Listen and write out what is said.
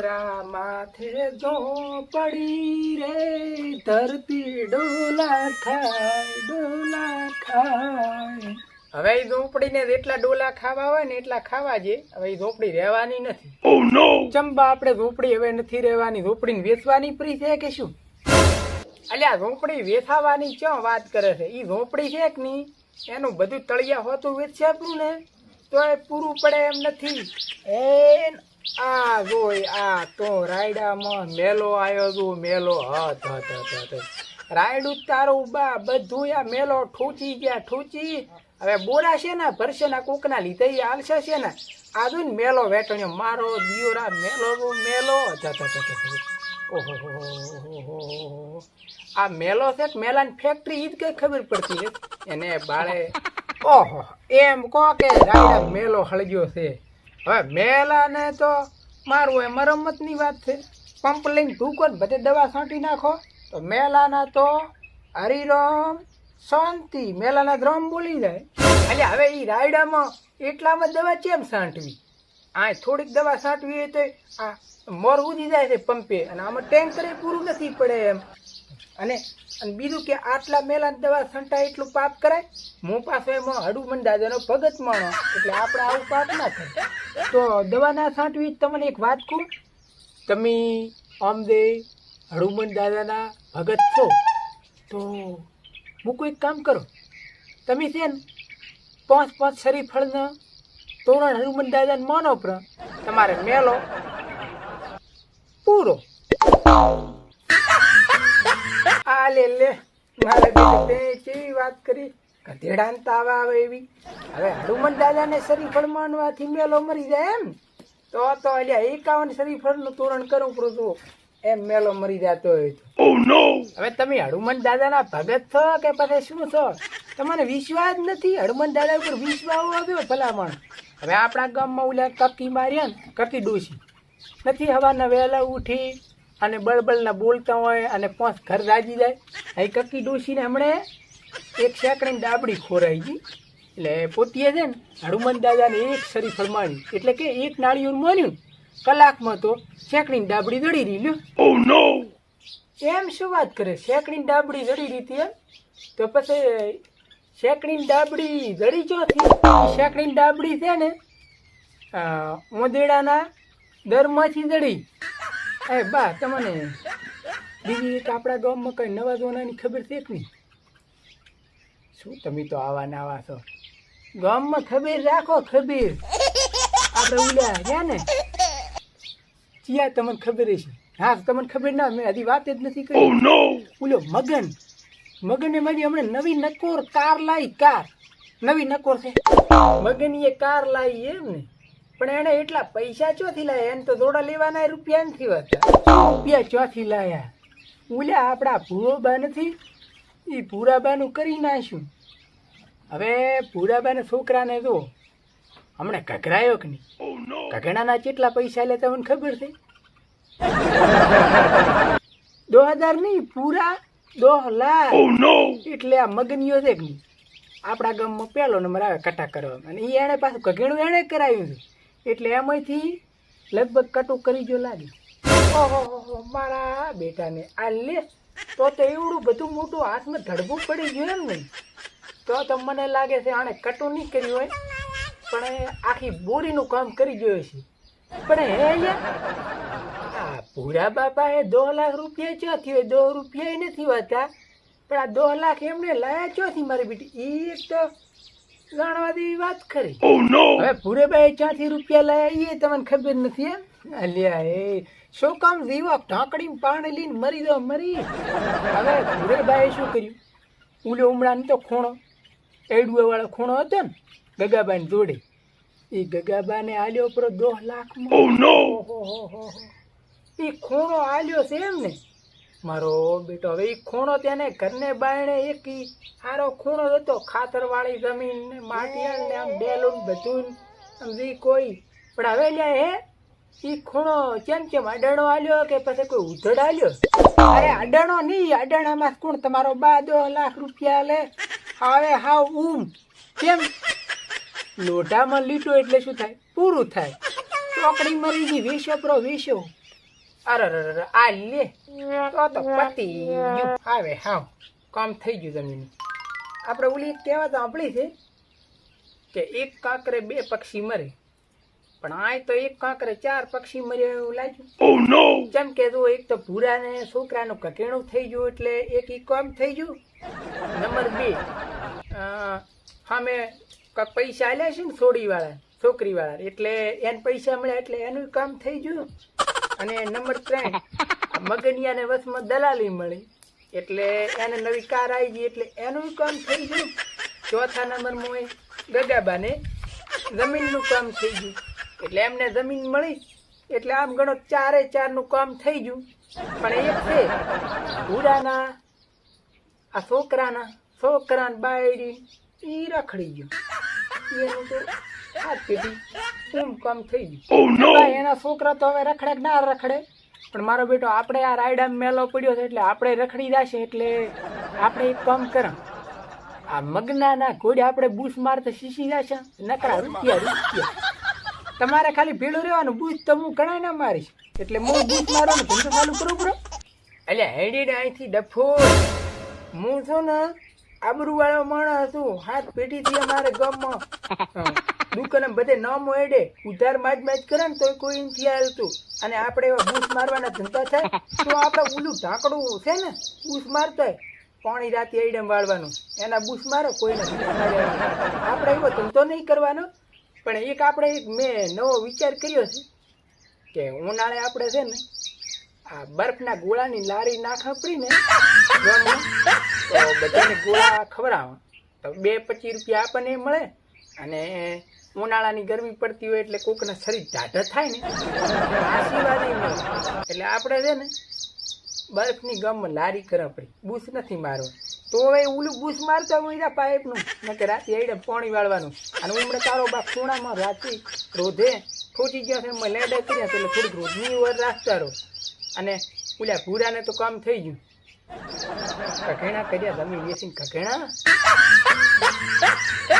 મોરા માથે જો પડી રે ધરતી ડોલા ખાય ડોલા ખાય. હવે એ ઝોપડીને જેટલા ડોલા ખાવા હોય ને એટલા ખાવા જે હવે એ ઝોપડી રહેવાની નથી. ચંબા આપણે ઝોપડી હવે નથી રહેવાની. ઝોપડીને વેચવાની પ્રી છે કે શું? અલ્યા ઝોપડી વેચાવાની ક્યાં વાત કરે છે? એ ઝોપડી છે કે નહીં? એનું બધું તળિયા હોતું વેચશે આપણું ને? તો એ પૂરું પડે એમ નથી. એ આ જોઈ, આ તો રાયડામાં મેલો આવ્યો છું, મેલો હત હત હત રાયડું તારું બા, બધું આ મેલો ઠૂચી ગયા, ઠૂચી. હવે બોરા છે ને, ભરશે ને કોકના લીધે આલશે છે ને. આજુ ને મેલો વેટણ્યો, મારો દિયોરા મેલો મેલો. ઓહો. આ મેલો છે મેલાની ફેક્ટરી ઈ કઈ ખબર પડતી એને બાળે, ઓહો, એમ કહો કે રાયડા મેલો હળગ્યો છે. હવે મેલાને તો મારું એ મરમ્મતની વાત છે. પંપ લઈને ને બધે દવા છાંટી નાખો. તો મેલાના તો હરિરામ શાંતિ, મેલાના દ્રમ બોલી જાય. એટલે હવે એ રાયડામાં એટલામાં દવા કેમ છાંટવી? આ થોડીક દવા છાંટવી હોય તો આ મોર ઉજી જાય છે પંપે. અને આમાં ટેન્કરે પૂરું નથી પડે એમ. અને બીજું કે આટલા મેલાની દવા છંટાય એટલું પાપ કરાય? હું પાસે એમાં હડુમન દાદાનો ભગત માણો. એટલે આપણે આવું પાપ ના થાય. તો દવા ના છાંટવી તમને એક વાત કહું? તમે આમદે હડુમન દાદાના ભગત છો, તો મૂકું એક કામ કરો. તમે છે ને પાંચ પાંચ શરીફળનો તોરણ હનુમાન દાદાને માનો પ્ર તમારે મેલો પૂરો. આ લે લે મારે કેવી વાત કરી? ગધેડાને તાવ આવે એવી. હવે હનુમાન દાદાને શરીફળ માનવાથી મેલો મરી જાય એમ. તો તો અલ્યા એકાવન શરીફળનું તોરણ કરું પૂરું એમ મેલો મરી જતો હોય તો. હવે તમે હનુમાન દાદાના ભગત છો કે પછી શું છો? તમને વિશ્વાસ નથી? હનુમાન દાદા ઉપર વિશ્વાસ આવ્યો ભલામણ. હવે આપણા ગામમાં ઓલા કકી માર્યા ને કકી ડોસી નથી હવાના વહેલા ઉઠી અને બળબળના બોલતા હોય અને પાંચ ઘર રાજી જાય. એ કકી ડોસીને હમણે એક સેકડીની ડાબડી ખોરાઈ ગઈ. એટલે પોતીએ છે ને હનુમાન દાદાને એક સરી ફરમાણી એટલે કે એક નાળિયું માન્યું કલાકમાં તો સેકડીની ડાબડી દડી રહી લ્યો. એમ શું વાત કરે? શેકડીની ડાબડી દળી રીતી એમ? તો પછી શેકડીની ડાબડી જડી ચોથી શેકડીની ડાબડી છે ને અ, ઉંદેડાના દરમાંથી જડી એ બા તમને બીજી એક આપણા ગામમાં કઈ નવા જોનાની ખબર છે કે નહીં? શું તમે તો આવા નાવા છો? ગામમાં ખબર રાખો ખબર. આપણે ઉલ્યા રહ્યા ને? ચિયા તમને ખબર છે હા તમને ખબર ના મેં હજી વાત જ નથી કરી. ઓલો મગન. મગને મારી હમણાં નવી નકોર કાર લાવી કાર. નવી નકોર છે. મગન એ કાર લાવી એમ ને? પણ એને એટલા પૈસા ચોથી લાયા? એને તો દોડા લેવાના રૂપિયા નથી હોતા. રૂપિયા ચોથી લાયા. ઓલા આપણા ભૂરોબા નથી એ ભૂરાબાનું કરી નાખ્યું. હવે ભૂરાબાના છોકરાને જો હમણાં ઘઘરાયો કે નહીં? ઘઘડાના કેટલા પૈસા લે તમને ખબર છે? દો હજાર નહીં પૂરા દો લાખ. એટલે આ મગનીઓ છે કે નહીં? આપણા ગામમાં પહેલો નંબર આવે કટા કરવામાં અને એ એણે પાછું ઘઘેણું એણે કરાવ્યું છે. એટલે એમાંથી લગભગ કટું કરી જો લાગે. ઓહો મારા બેટાને આ લે. તો તો એવડું બધું મોટું હાથમાં ધડબું પડી ગયું એમ નહીં તો તો મને લાગે છે આણે કટું નહીં કર્યું હોય. પણ આખી બોરીનું કામ કરી ગયો છે પણ હે અહીંયા આ પૂરા બાપાએ દોઢ લાખ રૂપિયા ચોથી હોય, દો રૂપિયા નથી હોતા પણ આ દો લાખ એમને લાયા ચોથી મારી બેટી. એ તો જાણવા દેવી વાત ખરી હવે ભૂરેભાઈ ક્યાંથી રૂપિયા લાયા એ તમને ખબર નથી એમ? અલ્યા એ શું કામ જીવા ઢાંકડી પાણી લઈને મરી દો મરી? હવે ભૂરેભાઈએ શું કર્યું? ઉલે ઉમળાને તો ખૂણો એડુએવાળો ખૂણો હતો ને ગગાબાને જોડે. એ ગગાબાને આલ્યો પર દોઢ લાખ. એ ખૂણો આલ્યો છે એમ ને મારો બેટો, હવે એ ખૂણો તેને ઘરને બાયણે એક. સારો ખૂણો હતો, ખાતરવાળી જમીન ને માટીયાળ ને આમ ડેલું બધું સમજી કોઈ. પણ હવે લ્યા હે એ ખૂણો કેમ કેમ અડાણો આલ્યો કે પછી કોઈ ઉધડ આલ્યો? અરે અડાણો નહીં અડાણામાં કોણ તમારો બા દો લાખ રૂપિયા લે? હવે હાવ ઊમ કેમ? લોઢામાં લીટો એટલે શું થાય? પૂરું થાય. ચોકડી મરી ગઈ, વેસો પ્રો વેસો. અરે આ લે. તો તો પતી ગયું. આવે હાવ. કામ થઈ ગયું જમીન. આપણે ઓલી એક કહેવત સાંભળી છે કે એક કાંકરે બે પક્ષી મરે. પણ આ તો એક કાંકરે ચાર પક્ષી મર્યા એવું લાગ્યું. જેમ કે જો એક તો ભૂરાને છોકરાનું કકેણું થઈ ગયું એટલે એક ઈ કામ થઈ ગયું. નંબર બે સામે પૈસા આલ્યા છે ને છોકરી વાળા એટલે એને પૈસા મળ્યા એટલે એનું કામ થઈ ગયું. અને નંબર ત્રણ મગનિયાને વસમાં દલાલી મળી. એટલે એને નવી કાર આવી ગઈ એટલે એનું કામ થઈ ગયું. ચોથા નંબરમાં એ ગગાબાને જમીનનું કામ થઈ ગયું. એટલે એમને જમીન મળી. એટલે આમ ગણો ચારે ચારનું કામ થઈ ગયું. પણ એક છે, ભૂરાના, આ છોકરાના, છોકરાને બાયડી ઈ રખડી ગયું. એનું તો આ પેઢી એમ કામ થઈ ગયું એના છોકરા તો હવે રખડે કે ના રખડે? પણ મારો બેટો આપણે આ રાયડા મેલો પડ્યો છે એટલે આપણે રખડી જશે એટલે આપણે એક કામ કરા આ મગનાના ઘોડે આપણે બૂસ મારતા શીશી જશે. નકરા રૂપિયા રૂપિયા. તમારે ખાલી ભેળું રહેવાનું બૂસ તો હું ઘણા ના મારીશ. એટલે હું બૂસ મારવાનું ધંધો ચાલુ કરું એટલે એટલે હેડીને અહીંથી ડફો. હું છું ને આબરૂવાળો માણસ હતું. હાથ પેઢીથી અમારે ગામમાં. દુકાને બધે ન એડે. ઉધાર માજ માજ કરે ને તોય કોઈ નથી હાલતું. અને આપણે એવા બૂસ મારવાના ધંધા થાય તો આપણે ઓલું ઢાંકડું છે ને, બૂસ મારતા પાણી રાતે એડમ વાળવાનું. એના બૂસ મારો કોઈને. આપણે એવો ધંધો નહીં કરવાનો. પણ એક આપણે એક મેં નવો વિચાર કર્યો છે કે ઉનાળે આપણે છે ને આ બરફના ગોળાની લારી ના ખપડીને તો બધાને ગોળા ખવડાવો. તો બે પચીસ રૂપિયા આપણને મળે. અને ઉનાળાની ગરમી પડતી હોય એટલે કોકના શરીર ઢાઢ થાય ને. આશીર્વાદ એટલે આપણે છે ને બરફની ગમ લારી કરવા બૂસ નથી મારવા તો હવે ઓલું બૂસ મારતા હોય પાઇપનું. નકે રાતે એડે પાણી વાળવાનું. અને ઉમરે તારો બા ખૂણામાં રાતે રોધે, ખોટી ગયા છે લેડે કર્યા એટલે થોડીક રોજની વર રાખતા રહો. અને ઓલા ભૂરાને તો કામ થઈ ગયું. કઘેણા કર્યા તમે બેસીને કઘેણા